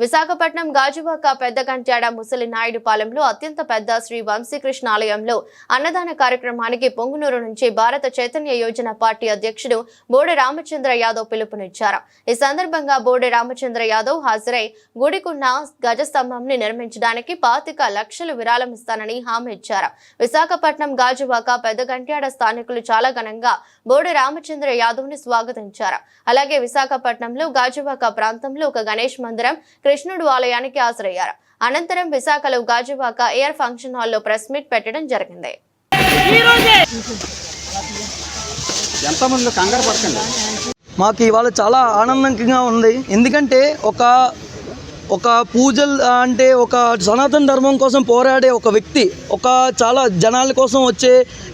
విశాఖపట్నం గాజువాక పెద్దగంట్యాడ ముసలి నాయుడు పాలెంలో అత్యంత పెద్ద శ్రీ వంశీకృష్ణ ఆలయంలో అన్నదాన కార్యక్రమానికి పొంగునూరు నుంచి భారత చైతన్య యోజన పార్టీ అధ్యక్షుడు బోడి రామచంద్ర యాదవ్ పిలుపునిచ్చారు. ఈ సందర్భంగా బోడె రామచంద్ర యాదవ్ హాజరై గుడికున్న గజస్తంభంని నిర్మించడానికి పాతిక లక్షలు విరాళం ఇస్తానని హామీ ఇచ్చారు. విశాఖపట్నం గాజువాక పెద్ద గంట్యాడ స్థానికులు చాలా ఘనంగా బోడె రామచంద్ర యాదవ్ని స్వాగతించారు. అలాగే విశాఖపట్నంలో గాజువాక ప్రాంతంలో ఒక గణేష్ మందిరం కృష్ణుడు ఆలయానికి హాజరయ్యారు. అనంతరం విశాఖలో గాజువాక ఎయిర్ ఫంక్షన్ హాల్లో ప్రెస్ మీట్ పెట్టడం జరిగింది. ఎంతమంది కంగారు పడకండి. మాకు ఇవాళ చాలా ఆనందంగా ఉంది. ఎందుకంటే ఒక ఒక పూజలు అంటే ఒక సనాతన ధర్మం కోసం పోరాడే ఒక వ్యక్తి ఒక చాలా జనాల కోసం వచ్చే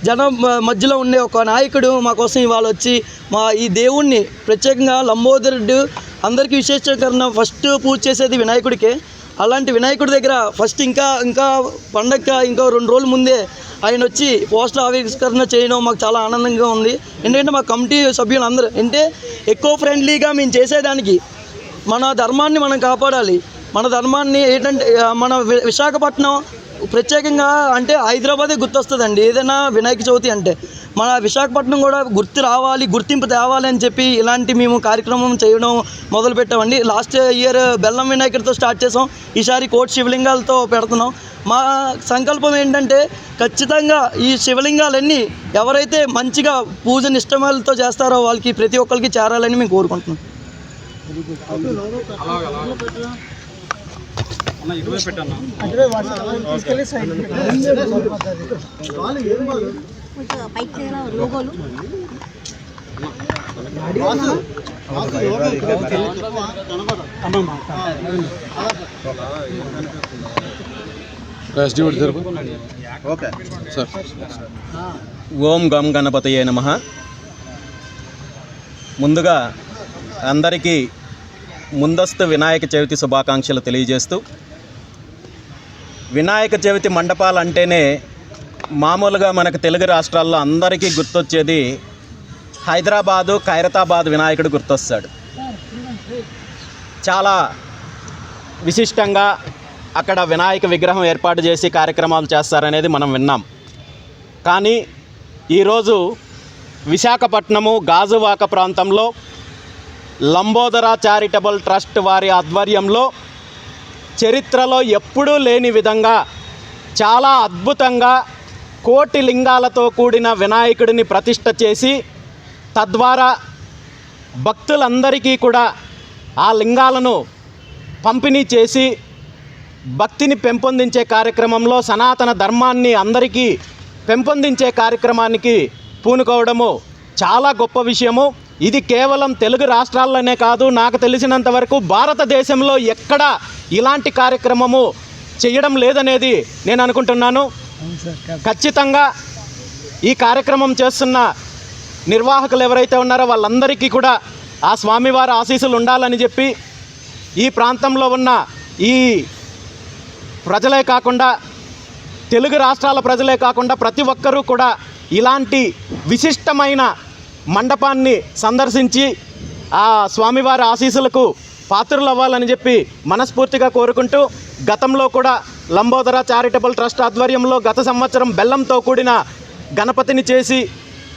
జనం మధ్యలో ఉండే ఒక నాయకుడు మా కోసం ఇవాళ వచ్చి మా ఈ దేవుణ్ణి ప్రత్యేకంగా లంబోదరుడు అందరికీ విశేషీకరణ ఫస్ట్ పూజ చేసేది వినాయకుడికే. అలాంటి వినాయకుడి దగ్గర ఫస్ట్ ఇంకా ఇంకా పండగ ఇంకా రెండు రోజుల ముందే ఆయన వచ్చి పోస్టర్ ఆవిష్కరణ చేయడం మాకు చాలా ఆనందంగా ఉంది. ఎందుకంటే మా కమిటీ సభ్యులు అందరూ అంటే ఎక్కువ ఫ్రెండ్లీగా మేము చేసేదానికి మన ధర్మాన్ని మనం కాపాడాలి. మన ధర్మాన్ని ఏంటంటే మన విశాఖపట్నం ప్రత్యేకంగా అంటే హైదరాబాదే గుర్తొస్తుందండి. ఏదైనా వినాయక చవితి అంటే మన విశాఖపట్నం కూడా గుర్తు రావాలి గుర్తింపు తేవాలి అని చెప్పి ఇలాంటి మేము కార్యక్రమం చేయడం మొదలు పెట్టామండి. లాస్ట్ ఇయర్ బెల్లం వినాయకుడితో స్టార్ట్ చేసాం. ఈసారి కోటి శివలింగాలతో పెడుతున్నాం. మా సంకల్పం ఏంటంటే ఖచ్చితంగా ఈ శివలింగాలన్నీ ఎవరైతే మంచిగా పూజ నిష్టమాలతో చేస్తారో వాళ్ళకి ప్రతి ఒక్కరికి చేరాలని మేము కోరుకుంటున్నాం. అన్న ఇటువైపు పైకి లోగోలు ఓం గం గణపతయే నమ. ముందుగా అందరికీ ముందస్తు వినాయక చవితి శుభాకాంక్షలు తెలియజేస్తూ వినాయక చవితి మండపాలు అంటేనే మామూలుగా మనకు తెలుగు రాష్ట్రాల్లో అందరికీ గుర్తొచ్చేది హైదరాబాదు ఖైరతాబాద్ వినాయకుడు గుర్తొస్తాడు. చాలా విశిష్టంగా అక్కడ వినాయక విగ్రహం ఏర్పాటు చేసి కార్యక్రమాలు చేస్తారనేది మనం విన్నాం. కానీ ఈరోజు విశాఖపట్నము గాజువాక ప్రాంతంలో లంబోదర చారిటబుల్ ట్రస్ట్ వారి ఆధ్వర్యంలో చరిత్రలో ఎప్పుడూ లేని విధంగా చాలా అద్భుతంగా కోటి లింగాలతో కూడిన వినాయకుడిని ప్రతిష్ట చేసి తద్వారా భక్తులందరికీ కూడా ఆ లింగాలను పంపిణీ చేసి భక్తిని పెంపొందించే కార్యక్రమంలో సనాతన ధర్మాన్ని అందరికీ పెంపొందించే కార్యక్రమానికి పూనుకోవడము చాలా గొప్ప విషయము. ఇది కేవలం తెలుగు రాష్ట్రాల్లోనే కాదు నాకు తెలిసినంత వరకు భారతదేశంలో ఎక్కడా ఇలాంటి కార్యక్రమము చేయడం లేదనేది నేను అనుకుంటున్నాను. ఖచ్చితంగా ఈ కార్యక్రమం చేస్తున్న నిర్వాహకులు ఎవరైతే ఉన్నారో వాళ్ళందరికీ కూడా ఆ స్వామివారి ఆశీస్సులు ఉండాలని చెప్పి ఈ ప్రాంతంలో ఉన్న ఈ ప్రజలే కాకుండా తెలుగు రాష్ట్రాల ప్రజలే కాకుండా ప్రతి ఒక్కరూ కూడా ఇలాంటి విశిష్టమైన మండపాన్ని సందర్శించి ఆ స్వామివారి ఆశీస్సులకు పాత్రలు అవ్వాలని చెప్పి మనస్ఫూర్తిగా కోరుకుంటూ గతంలో కూడా లంబోదర చారిటబుల్ ట్రస్ట్ ఆధ్వర్యంలో గత సంవత్సరం బెల్లంతో కూడిన గణపతిని చేసి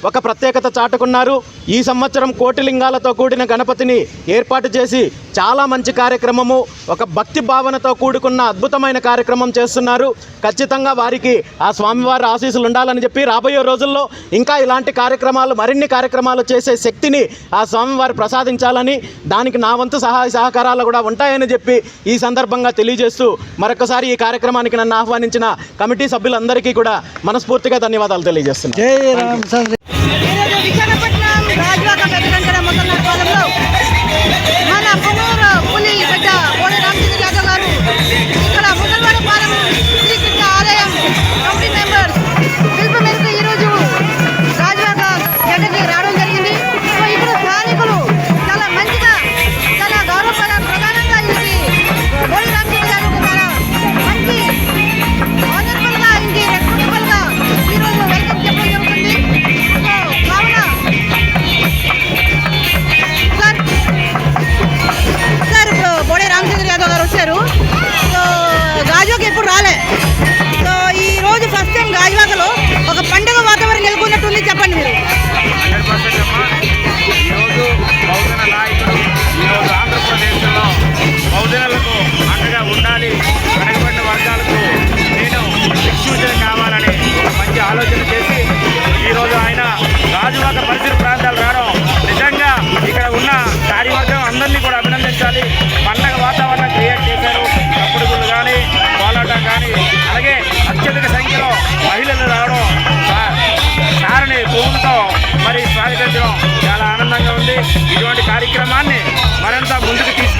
ఒక ప్రత్యేకత చాటుకున్నారు. ఈ సంవత్సరం కోటిలింగాలతో కూడిన గణపతిని ఏర్పాటు చేసి చాలా మంచి కార్యక్రమము ఒక భక్తి భావనతో కూడుకున్న అద్భుతమైన కార్యక్రమం చేస్తున్నారు. ఖచ్చితంగా వారికి ఆ స్వామివారి ఆశీస్సులు ఉండాలని చెప్పి రాబోయే రోజుల్లో ఇంకా ఇలాంటి కార్యక్రమాలు మరిన్ని కార్యక్రమాలు చేసే శక్తిని ఆ స్వామివారు ప్రసాదించాలని దానికి నా వంతు సహాయ సహకారాలు కూడా ఉంటాయని చెప్పి ఈ సందర్భంగా తెలియజేస్తూ మరొకసారి ఈ కార్యక్రమానికి నన్ను ఆహ్వానించిన కమిటీ సభ్యులందరికీ కూడా మనస్ఫూర్తిగా ధన్యవాదాలు తెలియజేస్తున్నాను.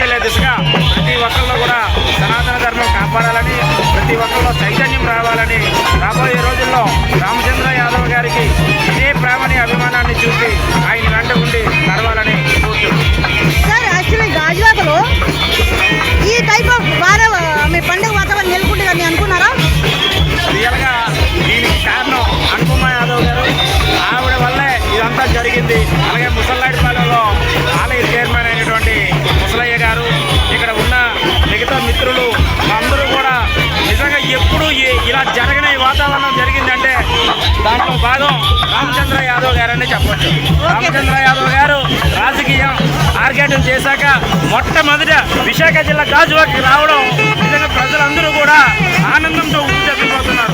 తీసుకెళ్ళే దిశగా ప్రతి ఒక్కరిలో కూడా సనాతన ధర్మం కాపాడాలని ప్రతి ఒక్కరిలో చైతన్యం రావాలని రాబోయే రోజుల్లో రామచంద్ర యాదవ్ గారికి ఇదే ప్రేమని అభిమానాన్ని చూసి ఆయన వెంట ఉండి నడవాలని సార్ యాక్చువల్లీ ఈ అనుకున్నారా? రియల్గా దీనికి కారణం యాదవ్ గారు ఆవిడ ఇదంతా జరిగింది. అలాగే ముసల్లాడిపాలెంలో ఆలయ చైర్మన్ ఎప్పుడు ఇలా జరగని వాతావరణం జరిగిందంటే దాంట్లో భాగం రామచంద్ర యాదవ్ గారు అని చెప్పచ్చు. రామచంద్ర యాదవ్ గారు రాజకీయం ఆర్గేటం చేశాక మొట్టమొదట విశాఖ జిల్లా గాజువాకి రావడం నిజంగా ప్రజలందరూ కూడా ఆనందంతో ఉద్యోగిపోతున్నారు